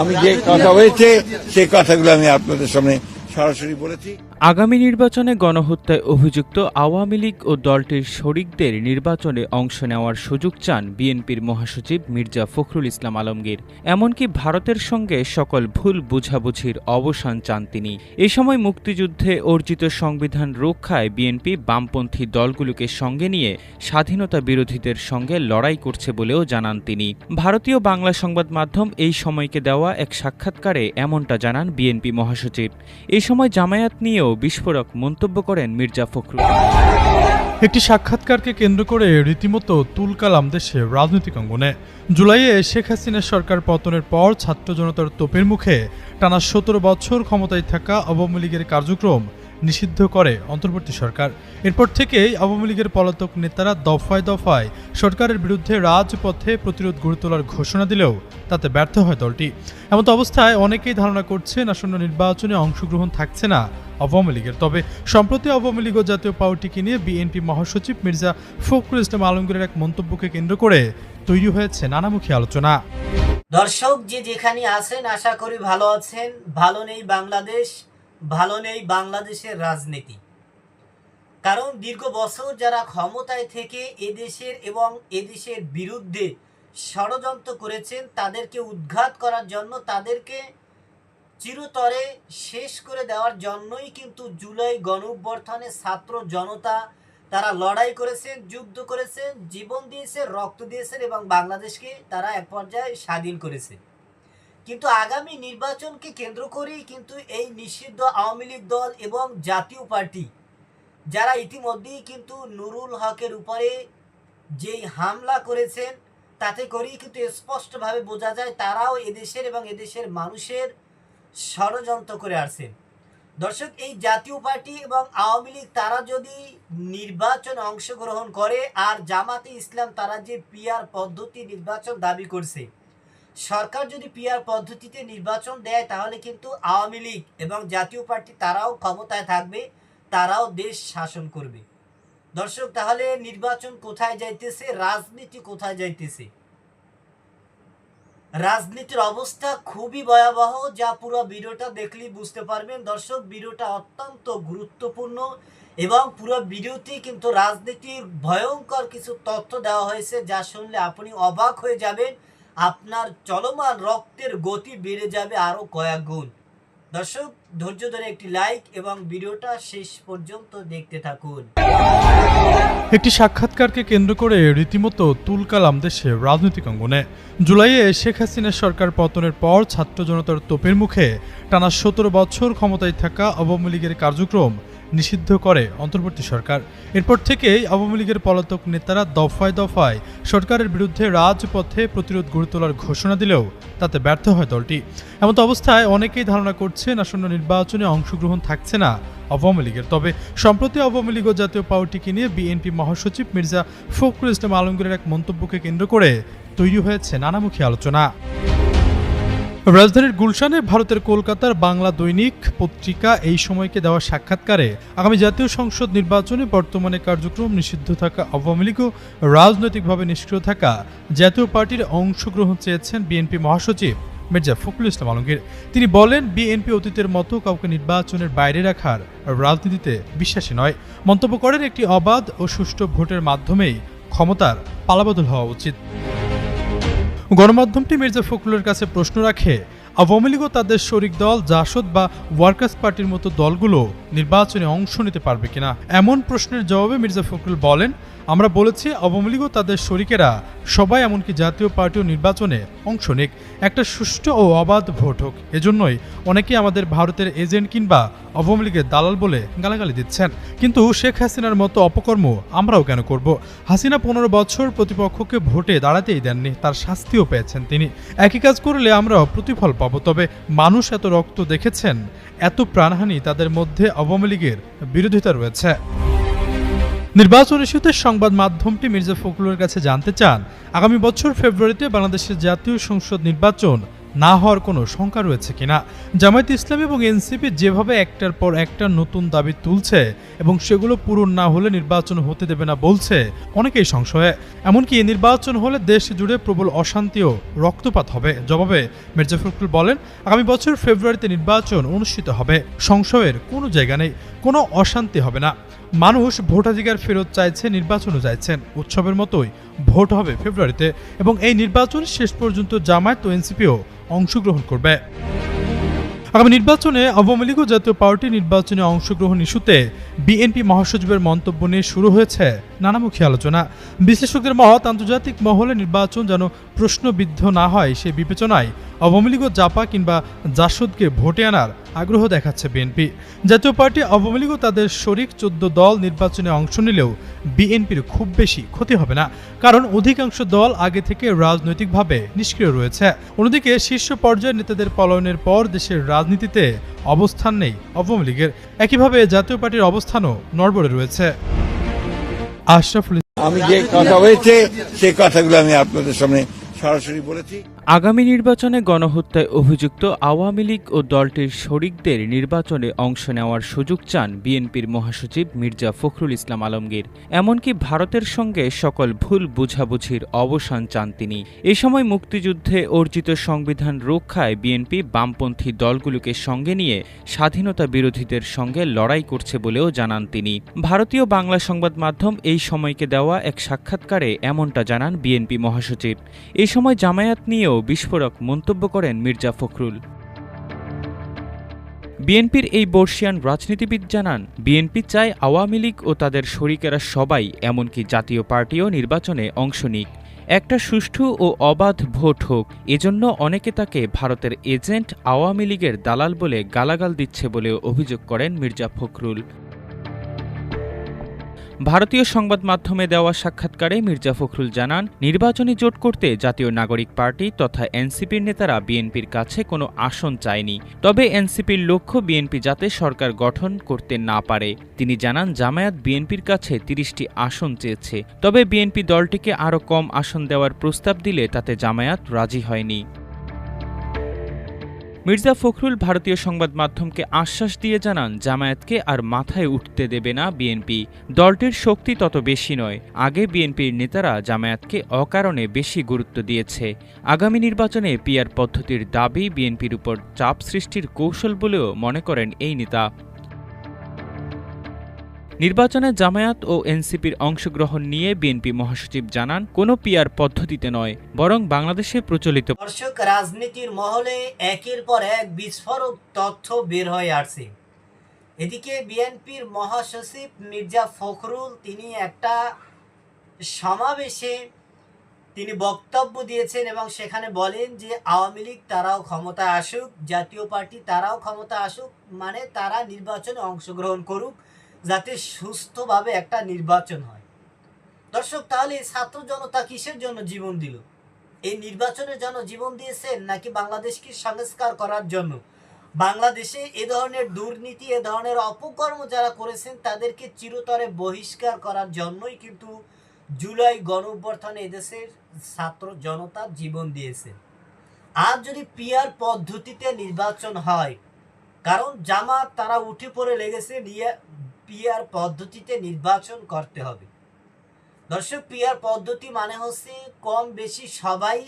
আমি যে কথা হয়েছে সেই কথাগুলো আমি আপনাদের সামনে সরাসরি বলেছি। আগামী নির্বাচনে গণহত্যায় অভিযুক্ত আওয়ামী লীগ ও দলটির শরিকদের নির্বাচনে অংশ নেওয়ার সুযোগ চান বিএনপির মহাসচিব মির্জা ফখরুল ইসলাম আলমগীর। এমনকি ভারতের সঙ্গে সকল ভুল বুঝাবুঝির অবসান চান তিনি। এ সময় মুক্তিযুদ্ধে অর্জিত সংবিধান রক্ষায় বিএনপি বামপন্থী দলগুলোকে সঙ্গে নিয়ে স্বাধীনতা বিরোধীদের সঙ্গে লড়াই করছে বলেও জানান তিনি। ভারতীয় বাংলা সংবাদ মাধ্যম এই সময়কে দেওয়া এক সাক্ষাৎকারে এমনটা জানান বিএনপি মহাসচিব। এ সময় জামায়াত নিয়েও বিস্ফোরক মন্তব্য করেন মির্জা ফখরুল। একটি সাক্ষাৎকারকে কেন্দ্র করে রীতিমতো তুলকালাম দেশে রাজনৈতিক অঙ্গনে। জুলাইয়ে শেখ হাসিনার সরকার পতনের পর ছাত্র জনতার তোপের মুখে টানা সতেরো বছর ক্ষমতায় থাকা আওয়ামী লীগের কার্যক্রম নিষিদ্ধ করে অন্তর্বর্তী সরকার। এরপর থেকেই আওয়ামী লীগের পলাতক নেতারা দফায় দফায় সরকারের বিরুদ্ধে রাজপথে প্রতিরোধ গড়ে তোলার ঘোষণা দিলেও তাতে ব্যর্থ হয় দলটি। এমত অবস্থায় অনেকেই ধারণা করছেন আসন্ন নির্বাচনে অংশগ্রহণ থাকছে না। আওয়ামী লীগের। তবে সম্প্রতি আওয়ামী লীগ ও জাতীয় পার্টিকে নিয়ে বিএনপি মহাসচিব মির্জা ফখরুল ইসলাম আলমগীরের এক মন্তব্যকে কেন্দ্র করে তৈরি হয়েছে নানামুখী আলোচনা। দর্শক, যে যেখানে আছেন, আশা করি ভালো আছেন। ভালো নেই বাংলাদেশ, ভালো নেই বাংলাদেশের রাজনীতি। কারণ দীর্ঘ বছর যারা ক্ষমতায় থেকে এদেশের এবং এদেশের বিরুদ্ধে ষড়যন্ত্র করেছেন, তাদেরকে উদ্ঘাত করার জন্য তাদেরকে চিরতরে শেষ করে দেওয়ার জন্যই কিন্তু জুলাই গণঅভ্যর্থনে ছাত্র জনতা তারা লড়াই করেছেন, যুদ্ধ করেছেন, জীবন দিয়েছেন, রক্ত দিয়েছেন এবং বাংলাদেশকে তারা এক পর্যায়ে স্বাধীন করেছে। কিন্তু আগামী নির্বাচনকে কেন্দ্র করেই কিন্তু এই নিষিদ্ধ আওয়ামী লীগ দল এবং জাতীয় পার্টি, যারা ইতিমধ্যেই কিন্তু নুরুল হকের উপরে যেই হামলা করেছেন, তাতে করেই কিন্তু স্পষ্টভাবে বোঝা যায় তারাও এদেশের এবং এদেশের মানুষের ষড়যন্ত্র করে আসছেন। দর্শক, এই জাতীয় পার্টি এবং আওয়ামী লীগ, তারা যদি নির্বাচনে অংশগ্রহণ করে, আর জামাতে ইসলাম, তারা যে পিয়ার পদ্ধতি নির্বাচন দাবি করছে। সরকার যদি পিয়ার পদ্ধতিতে নির্বাচন দেয়, তাহলে কিন্তু আওয়ামী লীগ এবং জাতীয় পার্টি, তারাও ক্ষমতায় থাকবে, তারাও দেশ শাসন করবে। দর্শক, তাহলে নির্বাচন কোথায় যাইতেছে? রাজনীতি কোথায় যাইতেছে? রাজনীতির অবস্থা খুবই ভয়াবহ, যা পুরো ভিডিওটা দেখলেই বুঝতে পারবেন। দর্শক, ভিডিওটা অত্যন্ত গুরুত্বপূর্ণ এবং পুরো ভিডিওতেই কিন্তু রাজনীতির ভয়ঙ্কর কিছু তথ্য দেওয়া হয়েছে, যা শুনলে আপনি অবাক হয়ে যাবেন। আপনার চলমান রক্তের গতি বেড়ে যাবে আরও কয়েক গুণ। দর্শক, ধৈর্য ধরে একটি লাইক এবং ভিডিওটা শেষ পর্যন্ত দেখতে থাকুন। একটি সাক্ষাৎকারকে কেন্দ্র করে রীতিমতো তুলকালাম দেশে রাজনৈতিক অঙ্গনে। জুলাইয়ে শেখ হাসিনার সরকার পতনের পর ছাত্র জনতার তোপের মুখে টানা সতেরো বছর ক্ষমতায় থাকা আওয়ামী লীগের কার্যক্রম নিষিদ্ধ করে অন্তর্বর্তী সরকার। এরপর থেকেই আওয়ামী লীগের পলাতক নেতারা দফায় দফায় সরকারের বিরুদ্ধে রাজপথে প্রতিরোধ গড়ে তোলার ঘোষণা দিলেও তাতে ব্যর্থ হয় দলটি। এমত অবস্থায় অনেকেই ধারণা করছেন আসন্ন নির্বাচনে অংশগ্রহণ থাকছে না আওয়ামী লীগের। তবে সম্প্রতি আওয়ামী লীগ ও জাতীয় পার্টিকে নিয়ে বিএনপি মহাসচিব মির্জা ফখরুল ইসলাম আলমগীরের এক মন্তব্যকে কেন্দ্র করে তৈরি হয়েছে নানামুখী আলোচনা। রাজধানীর গুলশানে ভারতের কলকাতার বাংলা দৈনিক পত্রিকা এই সময়কে দেওয়া সাক্ষাৎকারে আগামী জাতীয় সংসদ নির্বাচনে বর্তমানে কার্যক্রম নিষিদ্ধ থাকা আওয়ামী লীগ ও রাজনৈতিকভাবে নিষ্ক্রিয় থাকা জাতীয় পার্টির অংশগ্রহণ চেয়েছেন বিএনপি মহাসচিব। মির্জা ফখরুল ইসলাম আলমগীর। তিনি বলেন, বিএনপি অতীতের মতো কাউকে নির্বাচনের বাইরে রাখার রাজনীতিতে বিশ্বাসী নয়। মন্তব্য করেন, একটি অবাধ ও সুষ্ঠু ভোটের মাধ্যমেই ক্ষমতার পালাবদল হওয়া উচিত। গণমাধ্যমটি মির্জা ফখরুলের কাছে প্রশ্ন রাখে, আওয়ামী লীগ তাদের শরিক দল, জাসদ বা ওয়ার্কার্স পার্টির মতো দলগুলো নির্বাচনে অংশ নিতে পারবে কিনা? এমন প্রশ্নের জবাবে মির্জা ফখরুল বলেন আমরা বলেছি আওয়ামী লীগ ও তাদের শরিকেরা সবাই এমনকি জাতীয় পার্টিও নির্বাচনে অংশ নিক। একটা সুষ্ঠু ও অবাধ ভোট হোক। এজন্যই অনেকেই আমাদের ভারতের এজেন্ট কিংবা আওয়ামী লীগের দালাল বলে গালাগালি দিচ্ছেন। কিন্তু শেখ হাসিনার মতো অপকর্ম আমরাও কেন করব? হাসিনা পনেরো বছর প্রতিপক্ষকে ভোটে দাঁড়াতেই দেননি, তার শাস্তিও পেয়েছেন তিনি। একই কাজ করলে আমরাও প্রতিফল পাবো। তবে মানুষ এত রক্ত দেখেছেন, এত প্রাণহানি তাদের মধ্যে আওয়ামী লীগের বিরোধিতা রয়েছে। নির্বাচন ইস্যুতে সংবাদ মাধ্যমটি মির্জা ফখরুলের কাছে জানতে চান। আগামী বছর ফেব্রুয়ারিতে বাংলাদেশের জাতীয় সংসদ নির্বাচন। না হওয়ার কোনো শঙ্কা রয়েছে কিনা। জামায়াত ইসলামী এবং এনসিপি যেভাবে একটার পর একটা নতুন দাবি তুলছে এবং সেগুলো পূরণ না হলে নির্বাচন হতে দেবে না বলছে, অনেকেই সংশয়ে। এমনকি নির্বাচন হলে দেশ জুড়ে প্রবল অশান্তি ও রক্তপাত হবে। জবাবে মির্জা ফখরুল বলেন, আগামী বছর ফেব্রুয়ারিতে নির্বাচন অনুষ্ঠিত হবে। সংশয়ের কোনো জায়গা নেই, কোনো অশান্তি হবে না। মানুষ ভোটাধিকার ফেরত চাইছে, নির্বাচনও চাইছেন উৎসবের মতোই ভোট হবে ফেব্রুয়ারিতে এবং এই নির্বাচন শেষ পর্যন্ত জামায়াত ও এনসিপিও অংশগ্রহণ করবে। আগামী নির্বাচনে আওয়ামী লীগ ও জাতীয় পার্টি নির্বাচনে অংশগ্রহণ ইস্যুতে বিএনপি মহাসচিবের মন্তব্য নিয়ে শুরু হয়েছে নানামুখী আলোচনা। বিশ্লেষকদের মত আন্তর্জাতিক মহলে নির্বাচন যেন প্রশ্নবিদ্ধ না হয় সে বিবেচনায় আওয়ামী লীগ জাপা কিংবা জাসদকে ভোটে আনার আগ্রহ দেখাচ্ছে বিএনপি। জাতীয় পার্টি, আওয়ামী লীগ তাদের শরিক চোদ্দ দল নির্বাচনে অংশ নিলেও বিএনপির খুব বেশি ক্ষতি হবে না, কারণ অধিকাংশ দল আগে থেকে রাজনৈতিকভাবে নিষ্ক্রিয় রয়েছে। অন্যদিকে শীর্ষ পর্যায়ের নেতাদের পলায়নের পর দেশের রাজনীতিতে অবস্থান নেই আওয়ামী লীগের। একইভাবে জাতীয় পার্টির অবস্থানও নড়বড়ে রয়েছে। আশরাফুল আমি যে কথা হয়েছে সেই কথাগুলো আমি আপনাদের সামনে সরাসরি বলেছি। আগামী নির্বাচনে গণহত্যায় অভিযুক্ত আওয়ামী লীগ ও দলটির শরিকদের নির্বাচনে অংশ নেওয়ার সুযোগ চান বিএনপির মহাসচিব মির্জা ফখরুল ইসলাম আলমগীর। এমনকি ভারতের সঙ্গে সকল ভুল বুঝাবুঝির অবসান চান তিনি। এ সময় মুক্তিযুদ্ধে অর্জিত সংবিধান রক্ষায় বিএনপি বামপন্থী দলগুলোকে সঙ্গে নিয়ে স্বাধীনতা বিরোধীদের সঙ্গে লড়াই করছে বলেও জানান তিনি। ভারতীয় বাংলা সংবাদ মাধ্যম এই সময়কে দেওয়া এক সাক্ষাৎকারে এমনটা জানান বিএনপি মহাসচিব। এ সময় জামায়াত নিয়েও বিস্ফোরক মন্তব্য করেন মির্জা ফখরুল। বিএনপির এই বর্ষিয়ান রাজনীতিবিদ জানান, বিএনপি চায় আওয়ামী লীগ ও তাদের শরিকেরা সবাই, এমনকি জাতীয় পার্টিও নির্বাচনে অংশ নিক। একটা সুষ্ঠু ও অবাধ ভোট হোক, এজন্য অনেকে তাকে ভারতের এজেন্ট আওয়ামী লীগের দালাল বলে গালাগাল দিচ্ছে বলেও অভিযোগ করেন মির্জা ফখরুল। ভারতীয় সংবাদ মাধ্যমে দেওয়া সাক্ষাৎকারে মির্জা ফখরুল জানান, নির্বাচনী জোট করতে জাতীয় নাগরিক পার্টি তথা এনসিপির নেতারা বিএনপির কাছে কোনো আসন চায়নি। তবে এনসিপির লক্ষ্য বিএনপি যাতে সরকার গঠন করতে না পারে। তিনি জানান, জামায়াত বিএনপির কাছে তিরিশটি আসন চেয়েছে। তবে বিএনপি দলটিকে আরও কম আসন দেওয়ার প্রস্তাব দিলে তাতে জামায়াত রাজি হয়নি। মির্জা ফখরুল ভারতীয় সংবাদ মাধ্যমকে আশ্বাস দিয়ে জানান, জামায়াতকে আর মাথায় উঠতে দেবে না বিএনপি। দলটির শক্তি তত বেশি নয়। আগে বিএনপির নেতারা জামায়াতকে অকারণে বেশি গুরুত্ব দিয়েছে। আগামী নির্বাচনে পিয়ার পদ্ধতির দাবি বিএনপির উপর চাপ সৃষ্টির কৌশল বলেও মনে করেন এই নেতা। নির্বাচনে জামায়াত ও এনসিপির অংশগ্রহণ নিয়ে বিএনপি মহাসচিব জানান, কোনো পিয়ার পদ্ধতিতে নয়, বরং বাংলাদেশে প্রচলিত। দর্শক রাজনীতির মহলে একের পর এক বিস্ফোরক তথ্য বের হয়ে আসছে। এদিকে বিএনপির মহাসচিব মির্জা ফখরুল, তিনি একটা সমাবেশে তিনি বক্তব্য দিয়েছেন এবং সেখানে বলেন যে, আওয়ামী লীগ তারাও ক্ষমতা আসুক, জাতীয় পার্টি তারাও ক্ষমতা আসুক মানে তারা নির্বাচনে অংশগ্রহণ করুক। যাতে সুস্থভাবে একটা নির্বাচন হয়। দর্শক, তাহলে ছাত্র জনতা কিসের জন্য জীবন দিল? এই নির্বাচনের জন্য জীবন দিয়েছেন নাকি বাংলাদেশকে সংস্কার করার জন্য? বাংলাদেশে এ ধরনের দুর্নীতি, এ ধরনের অপকর্ম যারা করেছেন, তাদেরকে চিরতরে বহিষ্কার করার জন্যই কিন্তু জুলাই গণ অভ্যর্থনে এদেশের ছাত্র জনতা জীবন দিয়েছে। আর যদি পিয়ার পদ্ধতিতে নির্বাচন হয়, কারণ জামাত তারা উঠে পড়ে লেগেছে পিয়ার পদ্ধতিতে নির্বাচন করতে হবে। দর্শক, পিয়ার পদ্ধতি মানে হচ্ছে কম বেশি সবাই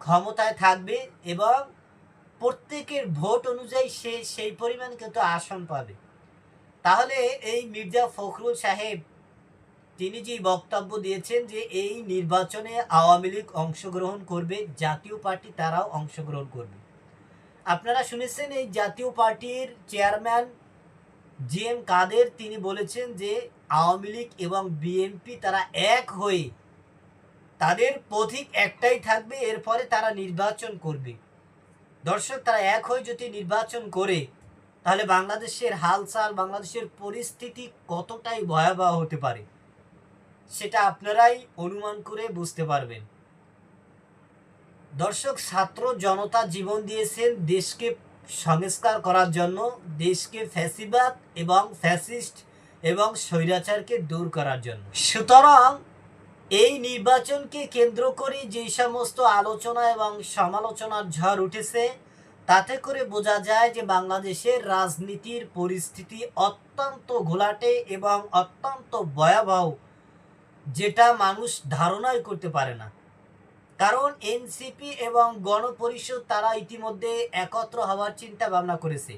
ক্ষমতায় থাকবে এবং প্রত্যেকের ভোট অনুযায়ী সে সেই পরিমাণ কিন্তু আসন পাবে। তাহলে এই মির্জা ফখরুল সাহেব, তিনি যে বক্তব্য দিয়েছেন যে এই নির্বাচনে আওয়ামী লীগ অংশগ্রহণ করবে, জাতীয় পার্টি তারাও অংশগ্রহণ করবে। আপনারা শুনেছেন এই জাতীয় পার্টির চেয়ারম্যান জি এম কাদের তিনি বলেছেন যে আওয়ামী লীগ এবং বিএনপি তারা এক হয়ে তাদের পথিক একটাই থাকবে এরপরে তারা নির্বাচন করবে। দর্শক, তারা এক হয়ে যদি নির্বাচন করে, তাহলে বাংলাদেশের হালচাল, বাংলাদেশের পরিস্থিতি কতটাই ভয়াবহ হতে পারে, সেটা আপনারাই অনুমান করে বুঝতে পারবেন। দর্শক, ছাত্র জনতা জীবন দিয়েছেন, দেশকে সংস্কার করার জন্য দেশকে ফ্যাসিবাদ এবং ফ্যাসিস্ট এবং স্বৈরাচারকে দূর করার জন্য। সুতরাং এই নির্বাচনকে কেন্দ্র করে যে সমস্ত আলোচনা এবং সমালোচনার ঝড় উঠেছে, তাতে করে বোঝা যায় যে বাংলাদেশের রাজনীতির পরিস্থিতি অত্যন্ত ঘোলাটে এবং অত্যন্ত ভয়াবহ, যেটা মানুষ ধারণাই করতে পারে না। কারণ এনসিপি এবং গণপরিষদ তারা ইতিমধ্যে একত্র হওয়ার চিন্তা ভাবনা করেছে।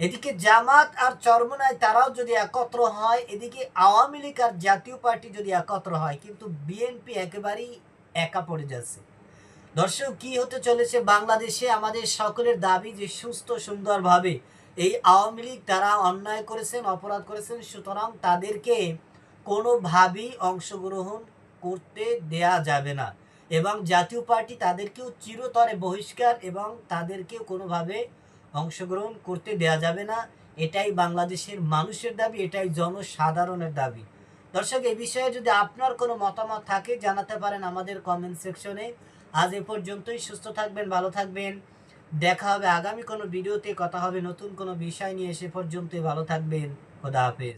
এদিকে জামাত আর চরমনায় তারাও যদি একত্র হয়, এদিকে আওয়ামী লীগ আর জাতীয় পার্টি যদি একত্র হয়, কিন্তু বিএনপি একেবারেই একা পড়ে যাচ্ছে। দর্শক, কি হতে চলেছে বাংলাদেশে? আমাদের সকলের দাবি যে সুস্থ, সুন্দরভাবে এই আওয়ামী লীগ তারা অন্যায় করেছেন, অপরাধ করেছেন, সুতরাং তাদেরকে কোনোভাবেই অংশগ্রহণ করতে দেয়া যাবে না। এবং জাতীয় পার্টি তাদেরকেও চিরতরে বহিষ্কার এবং তাদেরকেও কোনোভাবে অংশগ্রহণ করতে দেয়া যাবে না। এটাই বাংলাদেশের মানুষের দাবি, এটাই জনসাধারণের দাবি। দর্শক এই বিষয়ে যদি আপনার কোনো মতামত থাকে, জানাতে পারেন আমাদের কমেন্ট সেকশনে আজ এ পর্যন্তই, সুস্থ থাকবেন, ভালো থাকবেন। দেখা হবে আগামী কোনো ভিডিওতে কথা হবে নতুন কোনো বিষয় নিয়ে। সে পর্যন্তই, ভালো থাকবেন, খোদা হাফেজ।